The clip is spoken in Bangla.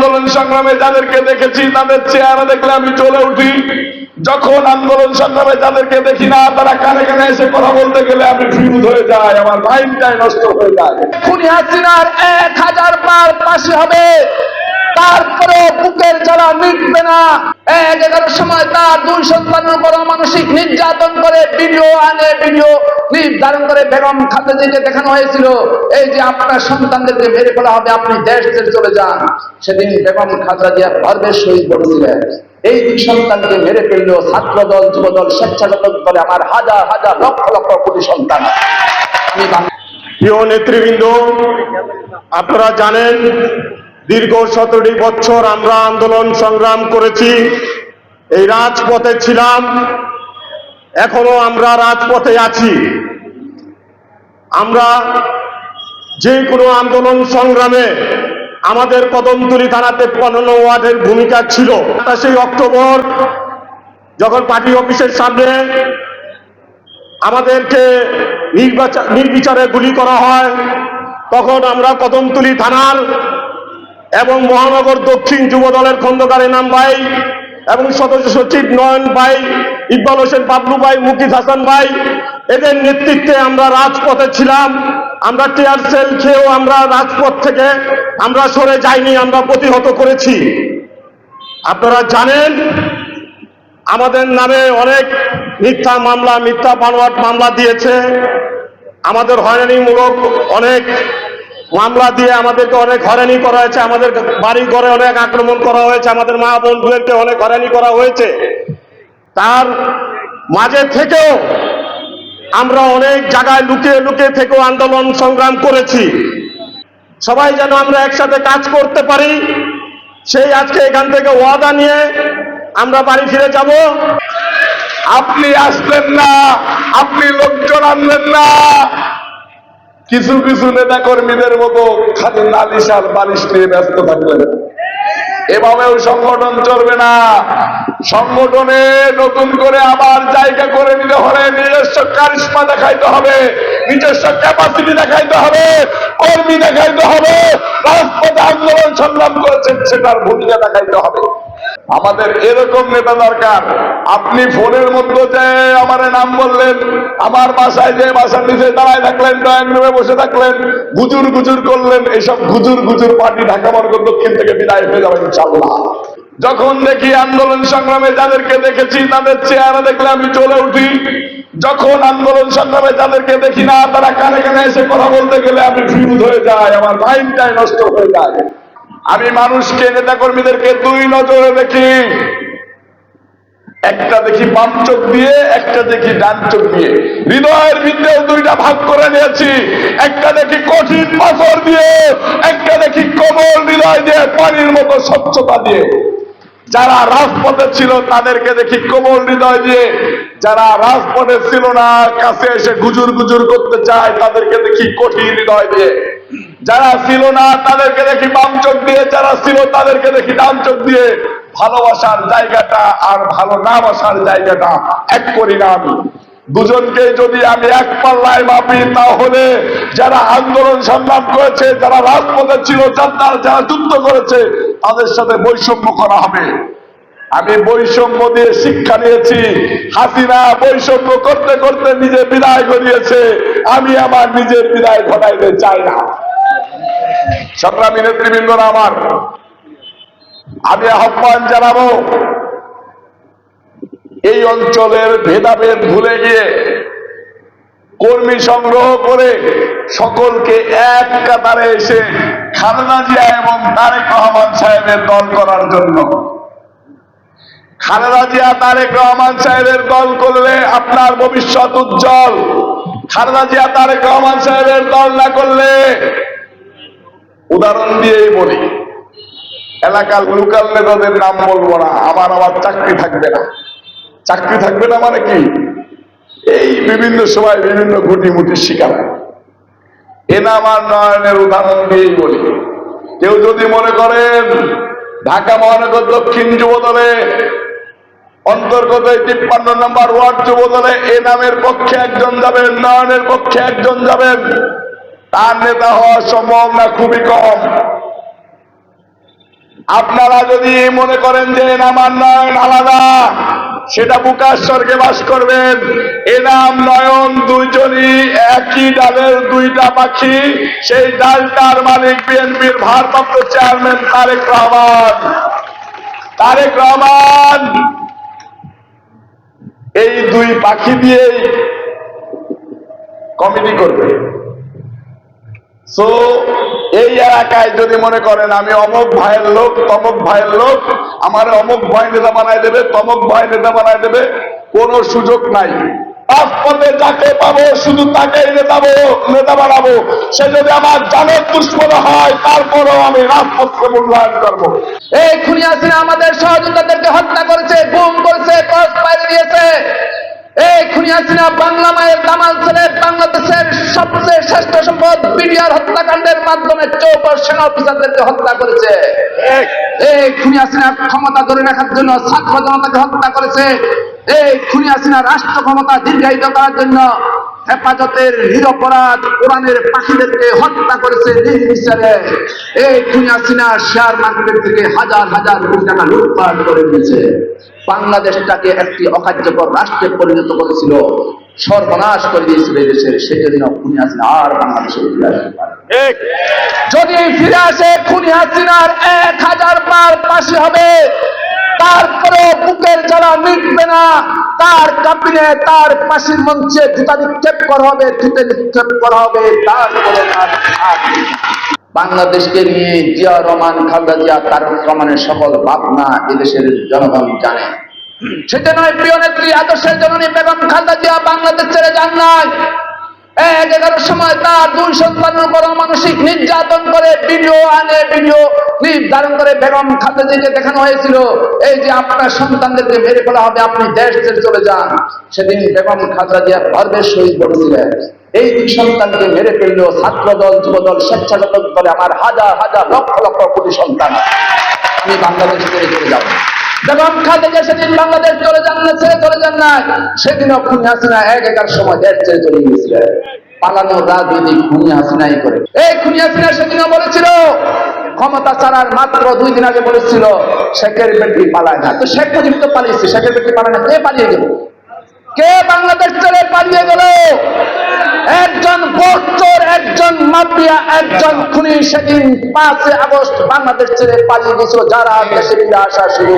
আন্দোলন সংগ্রামে যাদেরকে দেখেছি, তাদের চেহারা দেখলে আমি চলে উঠি। যখন আন্দোলন সংগ্রামে যাদেরকে দেখি না, তারা কানে কানে এসে কথা বলতে গেলে আমি ফিউজ ধরে যাই, আমার মাইন্ডটাই নষ্ট হয়ে যায়। খুনি হাসিনার এক হাজার পার পাশে হবে। তারপরে বুকের জ্বালা মিটবে না। এক এগারোর সময় তার দুই সন্তানের উপর মানসিক নির্যাতন করে ভিডিও আনে, ভিডিও ক্লিপ ধারণ করে বেগম খালেদাকে দেখানো হয়েছিল। এই যে আপনার সন্তানদেরকে মেরে ফেলা হবে, আপনি দেশ ছেড়ে চলে যান। সেদিন বেগম খালেদা জিয়া গর্বের সহিত বলেছিলেন এই দুই সন্তানকে মেরে ফেললেও ছাত্র দল যুব দল স্বেচ্ছাসেবক দলে আমার হাজার হাজার লক্ষ লক্ষ কোটি সন্তান। আমি প্রিয় নেতৃবৃন্দ, আপনারা জানেন দীর্ঘ সতেরোটি বছর আমরা আন্দোলন সংগ্রাম করেছি। এই রাজপথে ছিলাম, এখনও আমরা রাজপথে আছি। আমরা যে কোনো আন্দোলন সংগ্রামে আমাদের কদমতলী থানাতে পনেরো ওয়ার্ডের ভূমিকা ছিল। সেই অক্টোবর যখন পার্টি অফিসের সামনে আমাদেরকে নির্বিচারে গুলি করা হয়। তখন আমরা কদমতলী থানার এবং মহানগর দক্ষিণ যুব দলের খন্দকার এনাম ভাই এবং সদস্য সচিব নয়ন ভাই, ইকবাল হোসেন বাবলু ভাই মুকিদ হাসান ভাই, এদের নেতৃত্বে আমরা রাজপথে ছিলাম। আমরা টিয়ার সেল খেয়েও আমরা রাজপথ থেকে আমরা সরে যাইনি, আমরা প্রতিহত করেছি। আপনারা জানেন, আমাদের নামে অনেক মিথ্যা মামলা, মিথ্যা বানোয়াট মামলা দিয়েছে। আমাদের হয়রানিমূলক অনেক মামলা দিয়ে আমাদেরকে অনেক হয়রানি করা হয়েছে। আমাদের বাড়ি ঘরে অনেক আক্রমণ করা হয়েছে। আমাদের মা বন্ধুদেরকে অনেক হয়রানি করা হয়েছে। তার মাঝে থেকেও আমরা অনেক জায়গায় লুকিয়ে লুকিয়ে থেকেও আন্দোলন সংগ্রাম করেছি। সবাই যেন আমরা একসাথে কাজ করতে পারি, সেই আজকে এখান থেকে ওয়াদা নিয়ে আমরা বাড়ি ফিরে যাব। আপনি আসলেন না, আপনি লোকজন আনলেন না। কিছু কিছু নেতা কর্মীদের মতো খালি নালিশ আর বালিশ নিয়ে ব্যস্ত থাকলেন। এভাবেও সংগঠন চলবে না। সংগঠনে নতুন করে আবার জায়গা করে নিতে হলে নিজস্ব কারিশ্মা দেখাইতে হবে, নিজস্ব ক্যাপাসিটি দেখাইতে হবে, কর্মী দেখাইতে হবে আন্দোলন সংগ্রাম করেছেন সেটার ভূমিকা দেখাইতে হবে। আমাদের এরকম নেতা দরকার। আপনি ফোনের মধ্যে যে আমার নাম বললেন, আমার বাসায় যে বাসার নিচে দাঁড়ায় থাকলেন, ড্রয়িং রুমে বসে থাকলেন, গুজুর গুজুর করলেন এইসব গুজুর গুজুর পার্টি ঢাকা মর্গ দক্ষিণ থেকে বিদায় হয়ে যাবে ইনশাল্লাহ যখন দেখি আন্দোলন সংগ্রামে যাদেরকে দেখেছি, তাদের চেহারা দেখলে আমি চলে উঠি। যখন আন্দোলন সংগ্রামে যাদেরকে দেখি না, তারা কানে কানে এসে কথা বলতে গেলে আমি ফিউজ হয়ে যায় আমার মাইন্ডটাই নষ্ট হয়ে যায়। আমি মানুষকে নেতা কর্মীদেরকে দুই নজরে দেখি। একটা দেখি বাম চোখ দিয়ে, একটা দেখি ডান চোখ দিয়ে। হৃদয়ের ভিতরেও দুইটা ভাগ করে নিয়েছি। একটা দেখি কঠিন পাথর দিয়ে, একটা দেখি কোমল হৃদয় দিয়ে, পানির মতো স্বচ্ছতা দিয়ে। যারা রাজপথে ছিল তাদেরকে দেখি কোমল হৃদয় দিয়ে। যারা রাজপথে ছিল না, কাছে এসে গুজুর গুজুর করতে চায়, তাদেরকে দেখি কঠিন হৃদয় দিয়ে। যারা ছিল না, তাদেরকে দেখি বাম চোখ দিয়ে। যারা ছিল, তাদেরকে দেখি ডান চোখ দিয়ে। ভালোবাসার জায়গাটা আর ভালো না বাসার জায়গাটা এক করি না আমি। দুজনকে যদি আমি এক পাল্লায় মাপি, তাহলে যারা আন্দোলন সংগ্রাম করেছে, যারা রাজপথে ছিল যারা যারা যুদ্ধ করেছে, তাদের সাথে বৈষম্য করা হবে। আমি বৈষম্য দিয়ে শিক্ষা নিয়েছি। হাসিনা বৈষম্য করতে করতে নিজে বিদায় করিয়েছে আমি আমার নিজের বিদায় ঘটাইতে চাই না। সংগ্রামী নেতৃবৃন্দরা আমার, আমি আহ্বান জানাব, এই অঞ্চলের ভেদাভেদ ভুলে গিয়ে কর্মী সংগ্রহ করে সকলকে এক কাতারে এসে খালেদা জিয়া এবং তারেক রহমান সাহেবের দল করার জন্য। খালেদা জিয়া, তারেক রহমান সাহেবের দল করলে আপনার ভবিষ্যৎ উজ্জ্বল। খালেদা জিয়া, তারেক রহমান সাহেবের দল না করলে উদাহরণ দিয়েই বলি, এলাকার লোকাল নেতাদের নাম বলব না, আমার আমার চাকরি থাকবে না। চাকরি থাকবে না মানে কি? এই বিভিন্ন সময় বিভিন্ন গুটি মুটির শিকার এনাম আর নয়নের উদাহরণ দিয়েই বলি। কেউ যদি মনে করেন ঢাকা মহানগর দক্ষিণ যুব দলে অন্তর্গত তিপ্পান্ন নম্বর ওয়ার্ড যুব দলে এ নামের পক্ষে একজন যাবেন, নয়নের পক্ষে একজন যাবেন, তার নেতা হওয়া সম্ভব না খুবই কম। আপনারা যদি মনে করেন যে নামান নয়ন আলাদা সেটা বুকার স্বর্গে বাস করবেন। এনাম নয়ন, দুইজনই একই ডালের দুইটা পাখি। সেই ডালটার মালিক বিএনপির ভারপ্রাপ্ত চেয়ারম্যান তারেক রহমান। তারেক রহমান, এই দুই পাখি দিয়েই কমিটি করবে। এই এলাকায় যদি মনে করেন, আমি অমুক ভাইয়ের লোক তমক ভাইয়ের লোক আমার অমুক ভয় নেতা বানায় দেবে, তমক ভয় নেতা বানায় দেবে, কোনো সুযোগ নাই। যাকে পাবো, শুধু তাকেই নেতাবো নেতা বানাবো। সে যদি আমার জানের দুশ্মন হয়, তারপরও আমি রাজপথকে মূল্যায়ন করব। এই খুনি আমাদের সহযোগিতাদেরকে হত্যা করেছে, গুম করেছে এই খুনি হাসিনা বাংলা মায়ের দামাল ছেলে বাংলাদেশের সবচেয়ে শ্রেষ্ঠ সম্পদ বিডিআর হত্যাকাণ্ডের মাধ্যমে চৌপর সেনা অফিসারদেরকে হত্যা করেছে। এই খুনি হাসিনা ক্ষমতা ধরে রাখার জন্য ছাত্র জনতাকে হত্যা করেছে। এই খুনি হাসিনা রাষ্ট্র ক্ষমতা দীর্ঘায়িত করার জন্য হেফাজতের নিরপরাধ কোরআনের পাখিদেরকে হত্যা করেছে নির্বিচারে এই খুনি হাসিনা শেয়ার মার্কেট থেকে হাজার হাজার কোটি টাকা লুটপাট করে নিয়েছে বাংলাদেশটাকে একটি অকার্যকর রাষ্ট্রে পরিণত করেছিল সর্বনাশ করে দিয়েছিল এই দেশের। সেদিন খুনি হাসিনা আর বাংলাদেশে ফিরে আসতে পারে যদি ফিরে আসে খুনি হাসিনার এক হাজার বার পাশে হবে। তারপরে বুকের জ্বালা মিটবে না। তার কাপিনে তার পাশের মঞ্চে জুতা নিক্ষেপ করা হবে, জুতে নিক্ষেপ করা হবে তারপরে তার বাংলাদেশকে নিয়ে জিয়া রহমান, খালদা জিয়া, তার রহমানের সকল ভাবনা এদেশের জনগণ জানে। সেটা নয়, প্রিয় নেত্রী, আদর্শের জননী বেগম খালদা জিয়া বাংলাদেশ ছেড়ে যান নাই। এক এগারোর সময় তার দুই সন্তানের উপর মানসিক নির্যাতন করে ভিডিও আনে, ভিডিও ক্লিপ ধারণ করে বেগম খালেদাকে দেখানো হয়েছিল। এই যে আপনার সন্তানদেরকে মেরে ফেলা হবে, আপনি দেশ ছেড়ে চলে যান। সেদিন বেগম খালেদা জিয়া গর্বের সহিত বলেছিলেন এই দুই সন্তানকে মেরে ফেললেও ছাত্র দল যুব দল স্বেচ্ছাসেবক দলে আমার হাজার হাজার লক্ষ লক্ষ কোটি সন্তান। আমি বাংলাদেশ চলে যাব। বেগম গিয়ে সেদিন বাংলাদেশ চলে যান না ছেড়ে চলে যান না সেদিন খুনি হাসিনা এক একার সময় দেশ ছেড়ে চলে গিয়েছিলেন পালানো রাজনীতি খুনি হাসিনাই করে এই খুনি হাসিনা সেদিনও বলেছিল, ক্ষমতা ছাড়ার মাত্র দুই দিন আগে বলেছিল, শেখের বেটি পালায় না। তো শেখ মুজিব তো পালিয়েছে, শেখের বেটি পালায় না, কে পালিয়ে গেল? কে বাংলাদেশ ছেড়ে পালিয়ে গেল? একজন ভোটচোর একজন মাফিয়া, একজন খুনি সেদিন পাঁচে আগস্ট বাংলাদেশ ছেড়ে পালিয়ে গেছিল। যারা দেশে ফিরে আসা শুরু।